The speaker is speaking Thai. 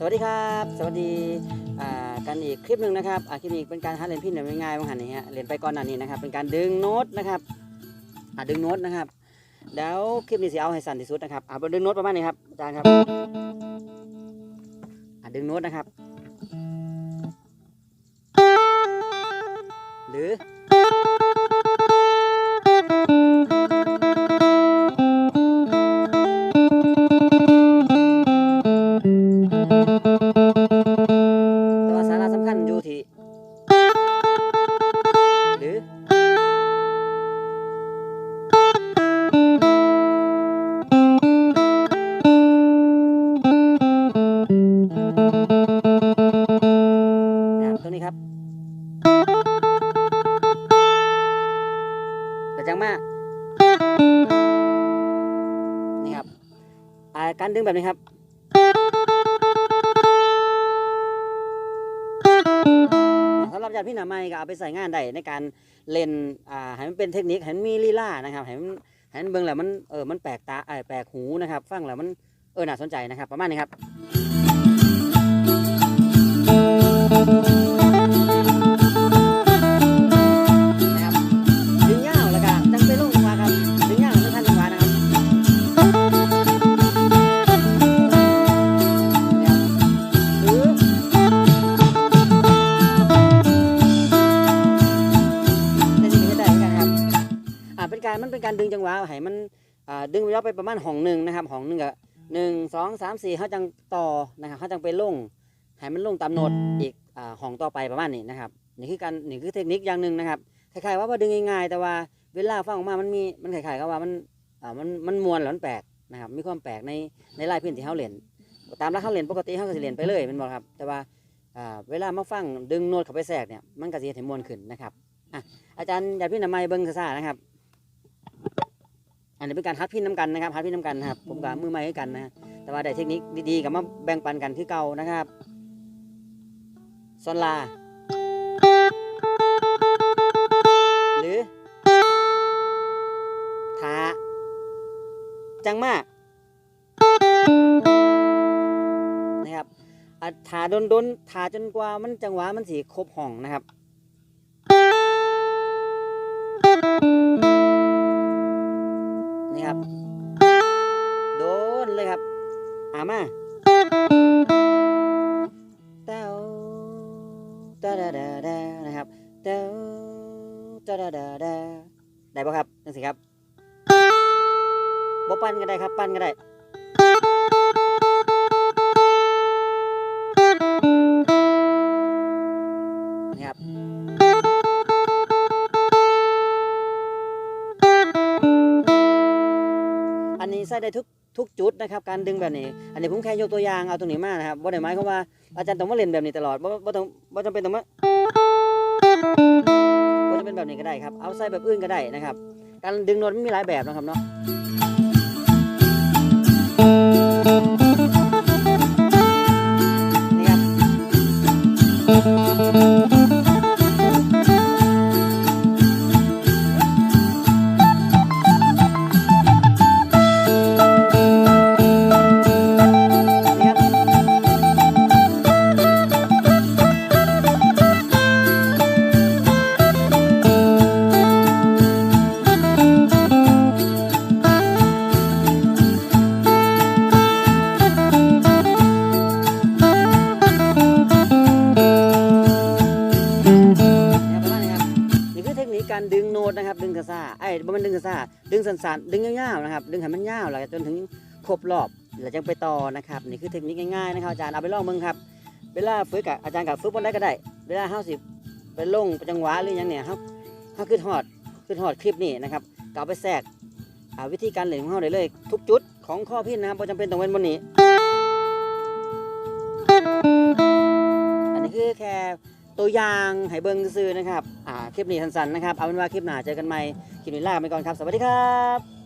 สวัสดีอ่ากันอีกคลิปหนึ่งนะครับอ่าคลิปนี้เป็นการหัดเล่นพินแบบง่ายๆว่าหันนี่ฮะเล่นไปก่อนหน้านี้นะครับ เป็นการดึงโน้ตนะครับอ่าดึงโน้ตนะครับ แล้วคลิปนี้สิเอาให้สั้นที่สุดนะครับอ่าดึงโน้ตประมาณนี้ครับอาจารย์ครับอ่าดึงโน้ตนะครับ หรือ ว่าสาระสำคัญอยู่ที่หรือนะครับตรงนี้ครับกระจังมากนี่ครับการดึงแบบนี้ครับ สำหรับญากพี่หนาไม่ก็เอาไปใส่งานได้ในการเล่นอ่าให้มันเป็นเทคนิคให้มันมีลีลานะครับให้มันให้มันเบิ่งแล้วมันเออมันแปลกตาเออแปลกหูนะครับ ฟังแล้วมันเออน่าสนใจนะครับ ประมาณนี้ครับ เป็นการมันเป็นการดึงจังหวะให้มันอ่าดึงระยะไปประมาณห้องหนึ่งนะครับห้องหนึ่งกับหนึ่งสองสามสี่เขาจังต่อนะครับเขาจังไปลงให้มันลงตามโน้ตอีกอ่าห้องต่อไปประมาณนี้นะครับนี่คือการนี่คือเทคนิคอย่างหนึ่งนะครับคล้ายๆว่าว่าดึงง่ายๆ แต่ว่าเวลาฟังออกมามันมีมันคล้ายๆกับว่ามันอ่ามันมันมวนแล้วมันแปลกนะครับมีความแปลกในในลายพื้นที่เขาเล่นตามรักเขาเล่นปกติเขาก็จะเล่นไปเลยเป็นบอครับ แต่ว่าเวลามาฟังดึงโน้ตเข้าไปแทรกเนี่ยมันก็จะเห็นมวนขึ้นนะครับอาจารย์อย่าพี่นามัยเบิ้งซ่านะครับ อันนี้เป็นการฮัดพินน้ำกันนะครับฮัดพินน้ำกันนะครับผมกับมือใหม่ให้กันนะแต่ว่าได้เทคนิคดีๆกับมาแบ่งปันกันคือเก่านะครับซอนลา หรือทาจังมากนะครับทาดนดนๆทาจนกว่ามันจังหวะมันสีครบห้องนะครับ นี่ครับ โดนเลยครับอามาเต้าตาดาดาดานะครับเต้าตาดาดาดาได้ปะครับนั่นสิครับบ่ปั้นก็ได้ครับ ปั้นก็ได้นี่ครับ นี้ใส่ได้ทุกทุกจุดนะครับการดึงแบบนี้ อันนี้ผมแค่ยกตัวอย่างเอาตรงนี้มานะครับว่าได้หมเขาว่าอาจารย์ต้องมาเล่นแบบนี้ตลอดว่าต้องว่าจำเป็นต้องมาว่าจะเป็นแบบนี้ก็ได้ครับเอาใส่แบบอื่นก็ได้นะครับ การดึงโน้ตมันมีหลายแบบนะครับเนาะ บ่มันดึงกระซ่าดึงสั้นๆดึงยาวๆนะครับ ดึงให้มันยาวแล้วจนถึงครบรอบแล้วจังไปต่อนะครับนี่คือเทคนิคง่ายๆนะครับอาจารย์เอาไปลองมึงครับ เวลาฝึกกับอาจารย์กับฝึกบนได้ก็ได้ เวลาเฮาสิไปลงจังหวะหรือยังเนี่ยเฮาเฮาขึ้นฮอดขึ้นฮอดคลิปนี้นะครับก็เอาไปแทรกอาวิธีการเล่นของเฮาได้เลย ทุกจุดของข้อพินนะครับบ่จำเป็นต้องเป็นบนนี้ อันนี้คือแค่ ตัวอย่างให้เบิ่งซื้อนะครับอ่าคลิปนี้สั้นๆนะครับเอาเป็นว่าคลิปหน้าเจอกันใหม่คลิปนี้ลาไปก่อนครับ สวัสดีครับ